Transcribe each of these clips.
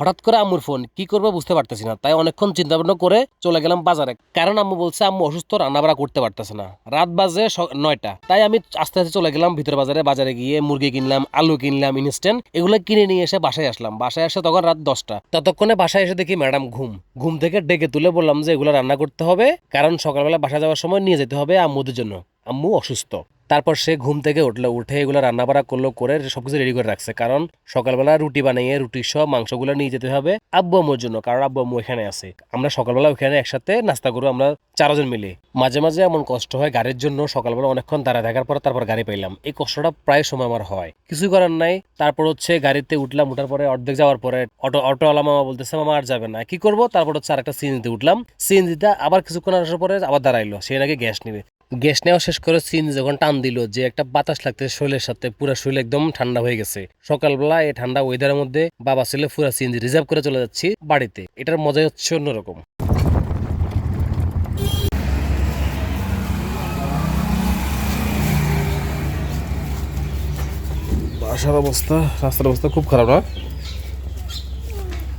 হঠাৎ করে আম্মুর ফোন। কি করব বুঝতে পারতেছি না। তাই অনেকক্ষণ চিন্তা ভাবনা করে চলে গেলাম বাজারে। কারণ আম্মু বলছে, আম্মু অসুস্থ রান্না বাড়া করতে পারতেছে না। রাত বাজে নয়টা। তাই আমি আস্তে আস্তে চলে গেলাম ভিতর বাজারে। বাজারে গিয়ে মুরগি কিনলাম, আলু কিনলাম ইনস্ট্যান্ট এগুলো কিনে নিয়ে এসে বাসায় আসলাম। বাসায় এসে তখন রাত দশটা। ততক্ষণে বাসায় এসে দেখি ম্যাডাম ঘুম। ঘুম থেকে ডেকে তুলে বললাম যে, এগুলো রান্না করতে হবে। কারণ সকালবেলা বাসা যাওয়ার সময় নিয়ে যেতে হবে আম্মুদের জন্য। আম্মু অসুস্থ। তারপর সে ঘুম থেকে উঠল, উঠে এগুলো রান্না বাড়া করল, করে সবকিছু রেডি করে রাখছে। কারণ সকালবেলা রুটি বানিয়ে, রুটি সব মাংসগুলো নিয়ে যেতে হবে আব্বু আম্মুর জন্য, কারণ আব্বু আম্মু এখানে আছে। আমরা সকালবেলা ওখানে একসাথে নাস্তা করব, আমরা চারজন মিলে। মাঝে মাঝে এমন কষ্ট হয় গাড়ির জন্য, সকালবেলা অনেকক্ষণ দাঁড়া থাকার পর তারপর গাড়ি পাইলাম। এই কষ্টটা প্রায় সময় আমার হয়। কিছুই করার নাই। তারপর হচ্ছে গাড়িতে উঠলাম, উঠার পরে অর্ধেক যাওয়ার পরে অটো অটোওয়ালা মামা বলতেছে, মামা আর যাবে না। কি করব? তারপর হচ্ছে আর আরেকটা সিএনজিতে উঠলাম। সিএনজিতে আবার কিছুক্ষণ আসার পরে আবার দাঁড়াইলো। সে নাকি গ্যাস নিবে। গ্যাস নেওয়া শেষ করে সিএনজি যখন টান দিল, যে একটা বাতাস লাগতেছে শরীরের সাথে, পুরো শরীর একদম ঠান্ডা হয়ে গেছে। সকালবেলা এই ঠান্ডা ওয়েদারের মধ্যে বাবা ছেলে পুরো সিএনজি রিজার্ভ করে চলে যাচ্ছি বাড়িতে। এটার মজাই হচ্ছে অন্যরকম। বাসার অবস্থা, রাস্তার অবস্থা খুব খারাপ না?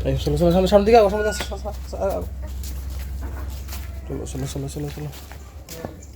দিকে। চলো চলো চলো চলো চলো।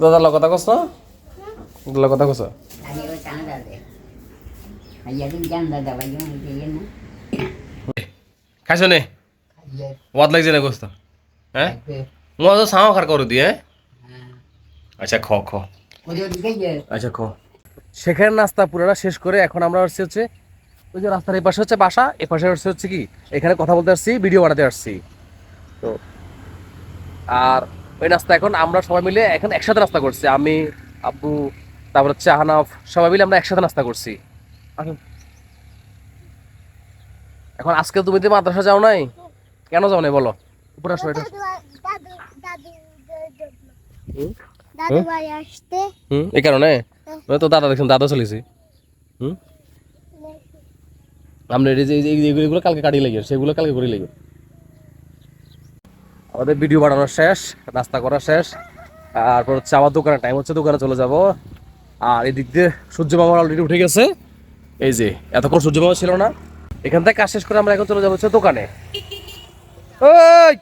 দাদার লগ কথা কস দাদার কথা কস. খাইছ নে. ওয়াদ লাগছে না গোস্ত হ্যাঁ? মই তো খার করে দিয়ে আচ্ছা খ খ। আচ্ছা খ। সেখানে নাস্তা পুরোটা শেষ করে এখন আমরা আসছি হচ্ছে ওই যে রাস্তার এই পাশে হচ্ছে বাসা এ পাশে আসছে হচ্ছে কি? এখানে কথা বলতে আসছি ভিডিও বানাতে আসছি। তো আর ওই নাস্তা এখন আমরা সবাই মিলে এখন একসাথে নাস্তা করছি। আমি আব্বু তারপর হচ্ছে আহনাফ সবাই মিলে আমরা একসাথে নাস্তা করছি। এখন আজকে তুমি তো মাদ্রাসা যাও নাই কেন যাও নাই বলো? উপরে আসো এটা। দাদু দাদু দাদু হুম? দাদু বাড়ি আসতে। হুম? এই কারণে? তো দাদা দেখছেন দাদা চলেছি হুম? আমরা এই যে এই যে এইগুলো এগুলো কালকে কাটিয়ে লেগে সেগুলো কালকে করে লেগে আমাদের ভিডিও বানানো শেষ, নাস্তা করা শেষ, তারপর হচ্ছে আমার দোকানে টাইম হচ্ছে দোকানে চলে যাব। আর এদিক দিয়ে সূর্য বাবা অলরেডি উঠে গেছে। এই যে, এতক্ষণ সূর্য মামা ছিল না। এখান থেকে কাজ শেষ করে আমরা এখন চলে যাব হচ্ছে দোকানে। ওই